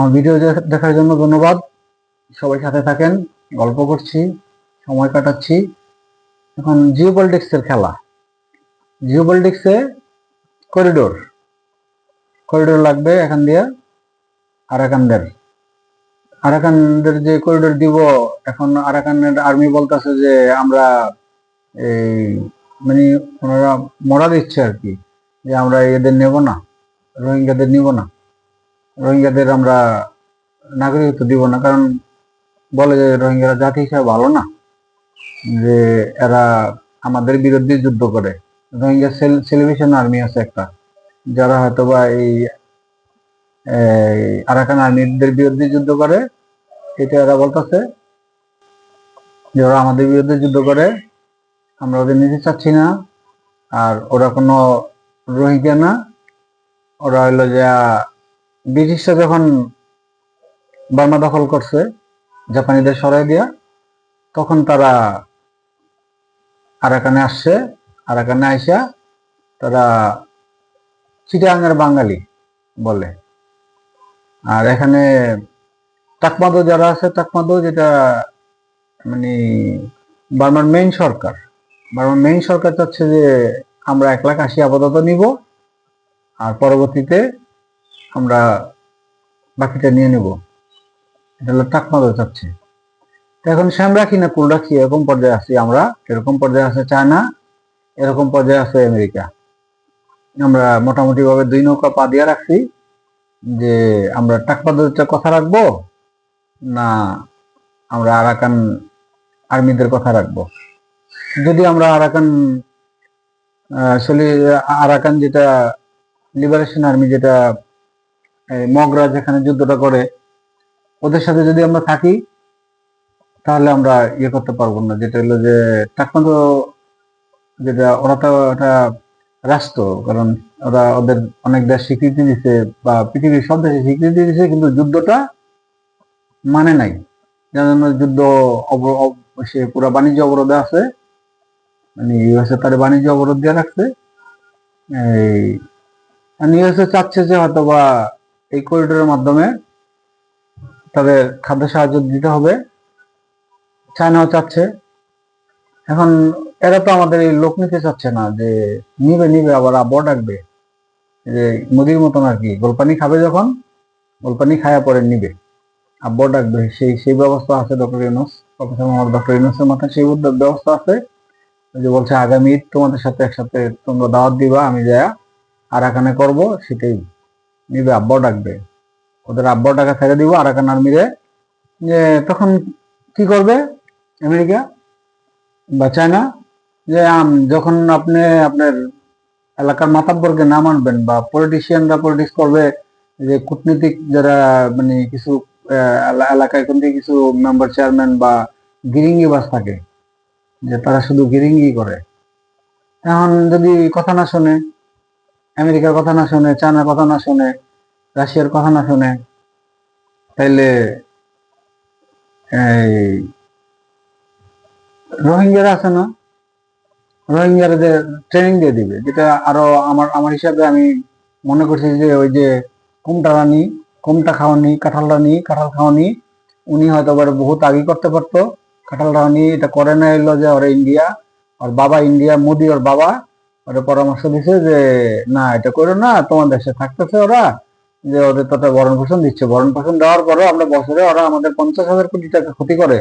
আমার ভিডিও দেখার জন্য ধন্যবাদ। সবাই সাথে থাকেন, গল্প করছি, সময় কাটাচ্ছি। এখন জিও পলিটিক্সের খেলা। জিও পলিটিক্সে করিডোর। করিডোর লাগবে এখান দিয়ে আরাকানদের। আরাকানদের যে করিডোর দিব, এখন আরাকানের আর্মি বলতেছে যে আমরা এই মানে ওনারা মরা ইচ্ছে আর কি, যে আমরা এদের নেব না, রোহিঙ্গাদের নিব না। রোহিঙ্গাদের আমরা নাগরিকত্ব দিব না, কারণ বলে যে রোহিঙ্গারা জাতি হিসাবে ভালো না, যে এরা আমাদের বিরুদ্ধে যুদ্ধ করে। রোহিঙ্গা সেলিব্রেশন আর্মি আছে একটা, যারা হয়তো বা এই আরাকান আর্মিদের বিরুদ্ধে যুদ্ধ করে, এটা এরা বলতেছে যে ওরা আমাদের বিরুদ্ধে যুদ্ধ করে, আমরা ওদের নিতে চাচ্ছি না, আর ওরা কোনো রোহিঙ্গা না, ওরা হইল যে ব্রিটিশরা যখন বার্মা দখল করছে, জাপানিদের সরাই দিয়া, তখন তারা আরাকানে আসছে, আরাকানে আইসা তারা চিটাঙ্গের বাঙালি বলে। আর এখানে টাকমাদো যারা আছে টাকমাদো যেটা মানে বার্মার মেইন সরকার, বার্মার মেইন সরকার চাচ্ছে যে আমরা এক লাখ আশি আপাতত নিব, আর পরবর্তীতে আমরা বাকিটা নিয়ে নেব। এটা হলো টাকমাদো চাচ্ছে এখন শ্যাম রাখি না কুল রাখি? এরকম পর্যায়ে আছি আমরা। এরকম পর্যায়ে আছে চায়না। এরকম পর্যায়ে আছে আমেরিকা। আমরা মোটামুটি ভাবে দুই নৌকা পা দিয়ে রাখছি যে আমরা টাকমাদোর কথা রাখব না আমরা আরাকান আর্মিদের কথা রাখব? যদি আমরা আরাকান আসলে আরাকান যেটা লিবারেশন আর্মি যেটা মগরা যেখানে যুদ্ধটা করে। ওদের সাথে যদি আমরা থাকি, তাহলে আমরা ইয়ে করতে পারব না। যেটা হলো যে টাকমাদো যেটা, ওরা তো একটা রাষ্ট্র, কারণ ওরা ওদের অনেক দেশ স্বীকৃতি দিছে, বা পৃথিবীর সব দেশে স্বীকৃতি দিছে, কিন্তু যুদ্ধটা মানে নাই। যার জন্য যুদ্ধ সে পুরো বাণিজ্য অবরোধে আছে। মানে ইউএসএ তার বাণিজ্য অবরোধ দিয়ে রাখছে। এই ইউএসএ চাচ্ছে যে হয়তো বা এই করিডোরের মাধ্যমে তাদের খাদ্য সাহায্য দিতে হবে। চায়নাও চাচ্ছে। এখন এরা তো আমাদের এই লোক নিতে চাচ্ছে না যে নিবে নিবে, আবার আবহাওয়া ডাকবে। যে মুদির মতন আর কি, গোলপানি খাবে যখন, গোলপানি খায়া পরে নিবে। আব্বর ডাকবে। সেই সেই ব্যবস্থা আছে doctor Yunus professor Mohammad doctor ইউনুসের মাথায় সেই উদ্যোগ ব্যবস্থা আছে। যে বলছে, আগামী তোমাদের সাথে একসাথে তোমরা দাওয়াত দিবা, আমি যা আরাকানে করব, সেটাই নিবে আব্বর ডাকবে। ওদের আব্বর ডাকা ছেড়ে দিব আরাকান আর্মিরে যে তখন কি করবে আমেরিকা বা চায়না? যে যখন আপনি আপনার এলাকার মাতাব্বরকে না মানবেন বা পলিটিশিয়ানরা পলিটিক্স করবে, যে কূটনীতিক যারা মানে কিছু এলাকায় কোন কিছু মেম্বার চেয়ারম্যান বা গিরিঙ্গি বাস থাকে, যে তারা শুধু গিরিঙ্গি করে। এখন যদি কথা না শোনে আমেরিকার কথা না শুনে, চায়নার কথা না শুনে, রাশিয়ার কথা না শুনে, তাইলে এই রোহিঙ্গারা আছে না? রোহিঙ্গাদের ট্রেনিং দিয়ে দিবে, যেটা আরও আমার আমার হিসাবে আমি মনে করছি যে ওই যে কোমটা রানি, কোমটা খাওয়ানি, কাঁঠাল রানী, কাঁঠাল খাওয়ানি, উনি হয়তো এবার বহুত আগে করতে পারতো। কাঁঠাল রানী এটা করে না এলো যে ওরা ইন্ডিয়া, ওর বাবা ইন্ডিয়া, মোদি ওর বাবা। ওরা পরামর্শ দিছে যে, না, এটা করো না তোমার দেশে থাকতেছে ওরা, যে ওদের তো ভরণ পোষণ দিচ্ছে। ভরণ পোষণ দেওয়ার পরেও আমরা বছরে ওরা আমাদের পঞ্চাশ হাজার কোটি টাকা ক্ষতি করে।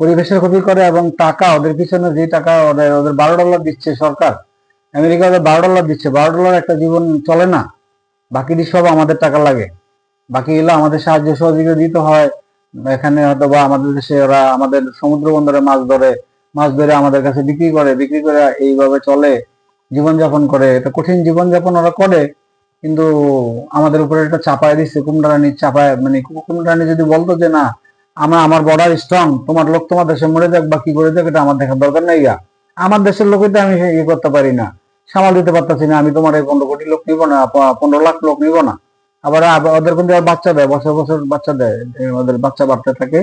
পরিবেশের ক্ষতি করে এবং টাকা, ওদের পিছনে যে টাকা ওদের ওদের বারো ডলার দিচ্ছে সরকার। আমেরিকা ওদের বারো ডলার দিচ্ছে। বারো ডলার একটা জীবন চলে না। বাকিটি সব আমাদের টাকা লাগে। বাকি এগুলো আমাদের সাহায্য সহযোগিতা দিতে হয়। এখানে হয়তো বা আমাদের দেশে ওরা আমাদের সমুদ্র বন্দরে মাছ ধরে মাছ ধরে আমাদের কাছে বিক্রি করে বিক্রি করে এইভাবে চলে। জীবনযাপন করে। এটা কঠিন জীবনযাপন ওরা করে, কিন্তু আমাদের উপরে এটা চাপায় দিচ্ছে কুমড়ারানি চাপায় মানে কুমড়ারানি যদি বলতো যে, না, আমরা, আমার বর্ডার স্ট্রং তোমার লোক তোমার দেশে মরে যাক বা কি করে যাক, এটা আমার দেখার দরকার নেই গা। আমার দেশের লোকই তো আমি ইয়ে করতে পারি না, সামাল দিতে পারতেছি না, আমি তোমার এই পনেরো কোটি লোক নিব না পনেরো লাখ লোক নিব না। আবার আব- ওদের কিন্তু বাচ্চা দেয়, বছর বছর বাচ্চা দেয় ওদের বাচ্চা বাড়তে থাকে।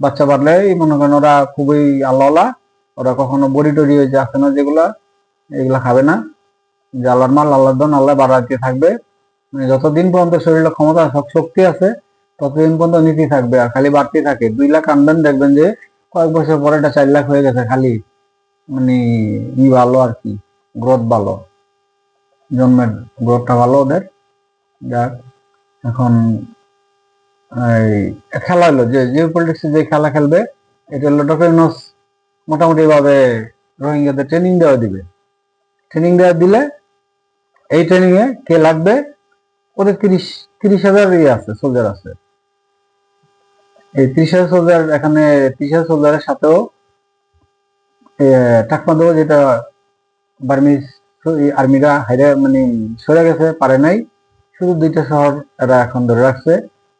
বাচ্চা বাড়লে মনে করেন ওরা খুবই আল্লাহলা ওরা কখনো বড়ি টড়ি হয়ে আসে না যেগুলা এগুলা খাবে না। যে আল্লাহর মাল, আল্লাহর দন আল্লাহ বাড়াতে থাকবে। মানে যতদিন পর্যন্ত শরীরে ক্ষমতা, সব শক্তি আছে, ততদিন পর্যন্ত নীতি থাকবে আর খালি বাড়তি থাকে। দুই লাখ আনবেন দেখবেন যে কয়েক বছর পরে এটা চার লাখ হয়ে গেছে খালি। মানে ই ভালো আর কি গ্রোথ ভালো। জন্মের গ্রোথটা ভালো ওদের। যাক, এখন খেলা হলো, যে জিও পলিটিক্সে যে খেলা খেলবে, এটা হলো ডক্টর মোটামুটি ভাবে রোহিঙ্গাদের ট্রেনিং দেওয়া দিবে। ট্রেনিং দেওয়া দিলে, এই ট্রেনিং এ কে লাগবে? ওদের তিরিশ তিরিশ হাজার ইয়ে আছে সোলজার আছে। এই তিরিশ হাজার সোলজার এখানে তিরিশ হাজার সোলজারের সাথেও টাকমা যেটা বার্মিজ আর্মিরা হাইরে মানে সরে গেছে, পারে নাই। শুধু দুইটা শহর এরা এখন ধরে রাখছে,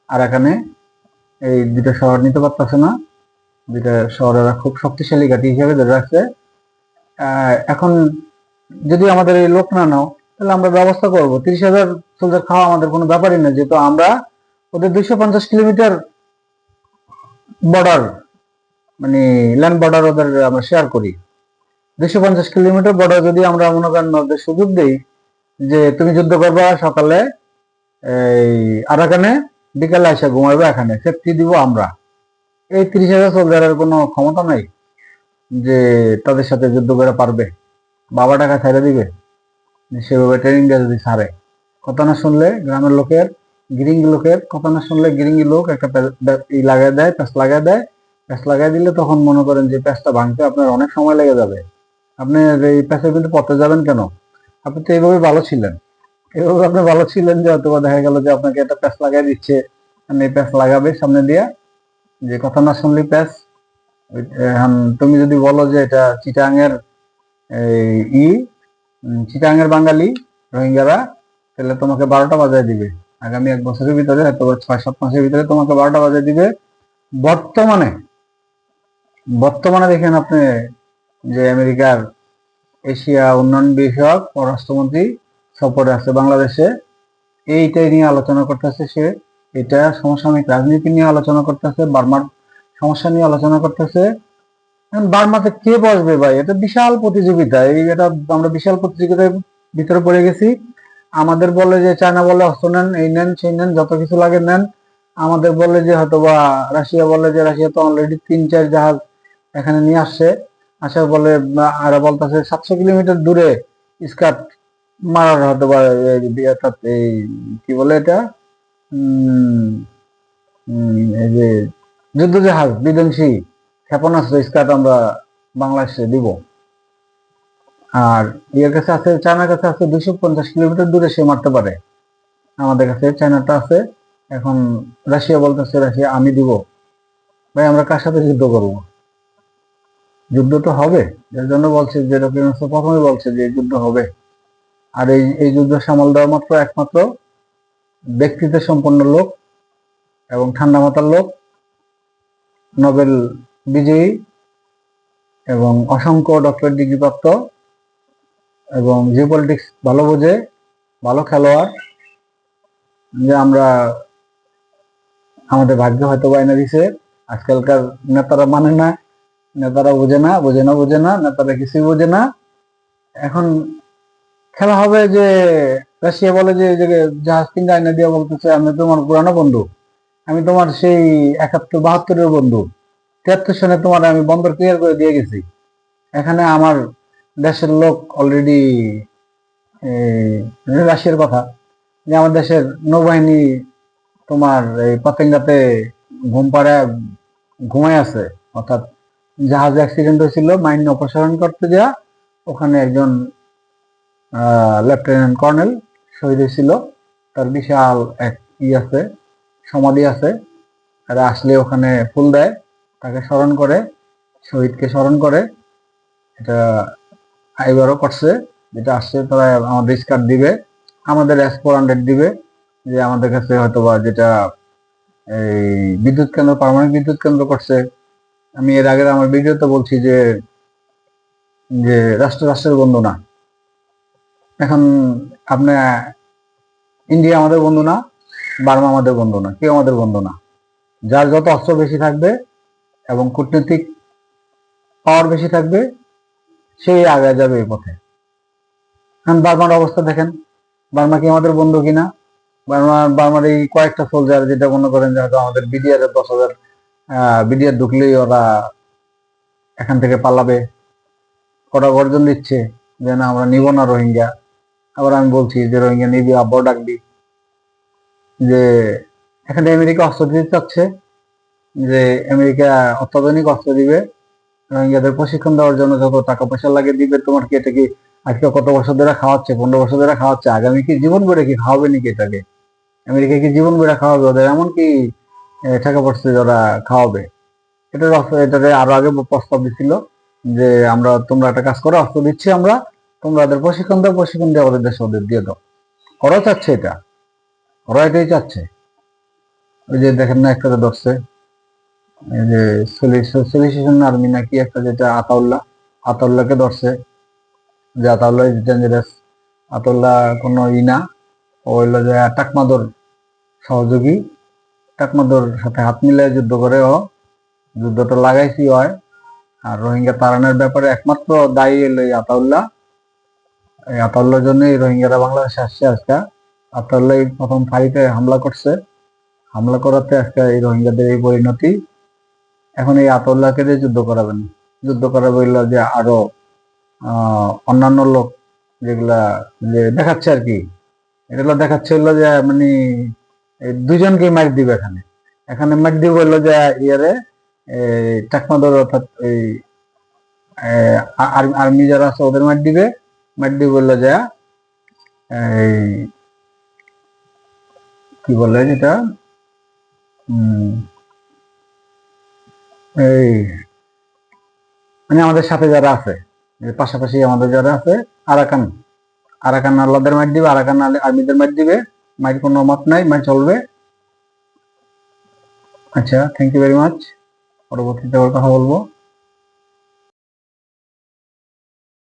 আর এখানে এই দুইটা শহর নিতে পারতেছে না। দুইটা শহর এরা খুব শক্তিশালী ঘাঁটি হিসেবে ধরে রাখছে। এখন যদি আমাদের এই লোক না নাও, তাহলে আমরা ব্যবস্থা করব। তিরিশ হাজার সোলজার খাওয়া আমাদের কোনো ব্যাপারই না, যেহেতু আমরা ওদের দুইশো পঞ্চাশ কিলোমিটার বর্ডার মানে ল্যান্ড বর্ডার ওদের আমরা শেয়ার করি। দুইশো পঞ্চাশ কিলোমিটার বর্ডার যদি আমরা মনে করেন ওদের সুযোগ দিই, যে তুমি যুদ্ধ করবা সকালে, এই আরাকানে, বিকালে এসে ঘুমাবে এখানে সেফটি দিব আমরা। এই তিরিশ হাজার সোলজারের কোনো ক্ষমতা নাই যে তাদের সাথে যুদ্ধ করে পারবে। বাবা টাকা ছেড়ে দিবে? সেভাবে ট্রেনিং দিয়ে যদি ছাড়ে। কথা না শুনলে গ্রামের লোকের, গিরিঙ্গি লোকের, কথা না শুনলে গিরিঙ্গি লোক একটা ই লাগাই দেয় প্যাঁচ লাগাই দেয়। প্যাঁচ লাগাই দিলে তখন মনে করেন যে প্যাঁচটা ভাঙতে আপনার অনেক সময় লেগে যাবে। আপনি এই প্যাঁচের কিন্তু পথে যাবেন কেন? আপনি তো এইভাবে ভালো ছিলেন। এইভাবে আপনি ভালো ছিলেন যে হয়তো বা দেখা গেল যে আপনাকে একটা প্যাঁচ লাগাই দিচ্ছে। এই প্যাঁচ লাগাবে সামনে দিয়া। যে কথা না শুনলি প্যাঁচ তুমি যদি বলো যে এটা চিটাঙের ই উম, চিটাঙের বাঙালি রোহিঙ্গারা তাহলে তোমাকে বারোটা বাজায় দিবে। আগামী এক বছরের ভিতরে হয়তো ছয় সাত মাসের ভিতরে তোমাকে বারোটা বাজায় দিবে। বর্তমানে বর্তমানে দেখেন আপনি যে আমেরিকার এশিয়া উন্নয়ন বিষয়ক পররাষ্ট্রমন্ত্রী সফরে আছে বাংলাদেশে এইটাই নিয়ে আলোচনা করতেছে সে। এটা সমসাময়িক রাজনীতি নিয়ে আলোচনা করতেছে বার্মার সমস্যা নিয়ে আলোচনা করতেছে। এখন বার্মাতে কে বসবে ভাই? এটা বিশাল প্রতিযোগিতা। এই এটা আমরা বিশাল প্রতিযোগিতার ভিতরে পড়ে গেছি। আমাদের বলে যে, চায়না বলে অস্ত্র নেন, এই নেন, সেই নেন, যত কিছু লাগে নেন। আমাদের বলে যে হয়তো বা রাশিয়া বলে যে, রাশিয়া তো অলরেডি তিন, চার জাহাজ এখানে নিয়ে আসছে। আসার বলে আর বলতেছে, সাতশো কিলোমিটার দূরে স্কাট মারার বা এই- অর্থাৎ এই, কি বলে এটা? এই যে যুদ্ধ জাহাজ বিধ্বংসী। ক্ষেপণাস্ত্র স্কাট আমরা বাংলাদেশে দিব। আর ইয়ের কাছে আছে, চায়নার কাছে আছে দুইশো পঞ্চাশ কিলোমিটার দূরে সে মারতে পারে। আমাদের কাছে চায়নাটা আছে, এখন রাশিয়া বলতেছে, রাশিয়া, আমি দিব। ভাই, আমরা কার সাথে যুদ্ধ করব? যুদ্ধ তো হবে, এর জন্য বলছে যে প্রথমে বলছে যে যুদ্ধ হবে। আর এই এই যুদ্ধ সামাল দেওয়া মাত্র একমাত্র ব্যক্তিত্ব সম্পন্ন লোক এবং ঠান্ডা মাথার লোক, নোবেল বিজয়ী এবং অসংখ্য ডক্টরেট ডিগ্রি প্রাপ্ত এবং জিওপলিটিক্স ভালো বোঝে, ভালো খেলোয়াড়। যে আমরা, আমাদের ভাগ্য হয়তো বা এনে দিছে। আজকালকার নেতারা মানে না, নেতারা বোঝে না বোঝে না বোঝে না, নেতারা কিছুই বোঝে না। এখন খেলা হবে যে রাশিয়া বলে যে জাহাজ কিনতে আইনা দিয়ে বলতেছে, আমি তোমার পুরানো বন্ধু। আমি তোমার সেই একাত্তর বাহাত্তরের বন্ধু। তিয়াত্তর সনে তোমার আমি বন্দর ক্লিয়ার করে দিয়ে গেছি। এখানে আমার দেশের লোক অলরেডি রাশিয়ার কথা। যে আমার দেশের নৌবাহিনী তোমার এই পতেঙ্গাতে ঘুম পাড়ে, ঘুমায় আছে। অর্থাৎ জাহাজ অ্যাক্সিডেন্ট হয়েছিল, মাইন অপসারণ করতে যা ওখানে একজন লেফটেন্যান্ট কর্নেল শহীদ হয়েছিল। তার বিশাল এক ই আছে, সমাধি আছে। তারা আসলে ওখানে ফুল দেয়। তাকে স্মরণ করে, শহীদকে স্মরণ করে, এটা এবারও করছে যেটা আসছে তারা আমাদের স্কার্ট দিবে, আমাদের এস ফোর দিবে, যে আমাদের কাছে হয়তো বা যেটা এই বিদ্যুৎ কেন্দ্র পারমাণবিক বিদ্যুৎ কেন্দ্র করছে। আমি এর আগে আমার ভিডিওতে বলছি যে যে রাষ্ট্র রাষ্ট্রের বন্ধু না। এখন আপনি ইন্ডিয়া আমাদের বন্ধু না, বার্মা আমাদের বন্ধু না, কেউ আমাদের বন্ধু না। যার যত অস্ত্র বেশি থাকবে এবং কূটনৈতিক পাওয়ার বেশি থাকবে, সেই আগে যাবে এই পথে। এখন বার্মার অবস্থা দেখেন, বার্মা কি আমাদের বন্ধু কিনা? বার্মা- বার্মার এই কয়েকটা সোলজার যেটা মনে করেন যে হয়তো আমাদের বিডিআর দশ হাজার বিডিআর ঢুকলেই ওরা এখান থেকে পালাবে। ওরা গর্জন দিচ্ছে যে, না, আমরা নিব না রোহিঙ্গা। আবার আমি বলছি যে, রোহিঙ্গা নিবি, আব্বাও ডাকবি। যে, এখানে আমেরিকা অস্ত্র দিতে চাচ্ছে যে আমেরিকা অত্যাধুনিক অস্ত্র দিবে রোহিঙ্গাদের প্রশিক্ষণ দেওয়ার জন্য যত টাকা পয়সা লাগে দিবে, তোমার কি এটা কি আজকে কত বছর ধরে খাওয়াচ্ছে, পনেরো বছর ধরে খাওয়াচ্ছে, আগামী কি জীবন বেড়ে কি খাওয়াবে নাকি এটাকে? আমেরিকা কি জীবন বেড়ে খাওয়াবে? ওদের এমন কি টাকা পয়সা ওরা খাওয়াবে? এটার অস্ত্র এটাতে আরও আগে প্রস্তাব দিছিল যে আমরা, তোমরা একটা কাজ করো, অস্ত্র দিচ্ছি আমরা, তোমরা ওদের প্রশিক্ষণ দাও, প্রশিক্ষণ দিয়ে ওদের দেশে ওদের দিয়ে দাও। ওরাও চাচ্ছে এটা। ওরা এটাই চাচ্ছে। ওই যে দেখেন না, একটা ধরছে। যে সলিউশন আর্মি নাকি একটা যেটা আতাউল্লাহ, আতাউল্লাহকে ধরছে। যে আতাউল্লাহ ইজ ডেঞ্জারাস আতাউল্লাহ কোনো ই না। ও হইল যে টাকমাদর সহযোগী। টাকমাদর সাথে হাত মিলিয়ে যুদ্ধ করে ও। যুদ্ধটা লাগাইছি হয়। আর রোহিঙ্গা তাড়ানোর ব্যাপারে একমাত্র দায়ী হলো আতাউল্লাহ। এই আতাউল্লাহর জন্যই রোহিঙ্গারা বাংলাদেশে আসছে আজকে। আতাউল্লাহ প্রথম ফাঁড়িতে হামলা করছে। হামলা করাতে আজকে এই রোহিঙ্গাদের এই পরিণতি। এখন এই আতাউল্লাহকে দিয়ে যুদ্ধ করাবেন। যুদ্ধ করাবে হইল যে আরও অন্যান্য লোক যেগুলা যে দেখাচ্ছে আর কি, এগুলো দেখাচ্ছে হলো যে মানে এই দুজনকেই মার দিবে এখানে। এখানে মার দিবে হইল যে ইয়ারে টাকমাদর অর্থাৎ এই আর্মি যারা আছে ওদের মার দিবে। মার দিবে হইল যে, এই কি বলে যেটা? এই মানে আমাদের সাথে যারা আছে পাশাপাশি আমাদের যারা আছে, আরাকান আরাকান আল্লাহদের মাঠ দিবে, আরাকান আর্মিদের মাইট দিবে মাইর কোনো মত নাই মাইট চলবে। আচ্ছা থ্যাংক ইউ ভেরি মাচ পরবর্তীতে আবার কথা বলব।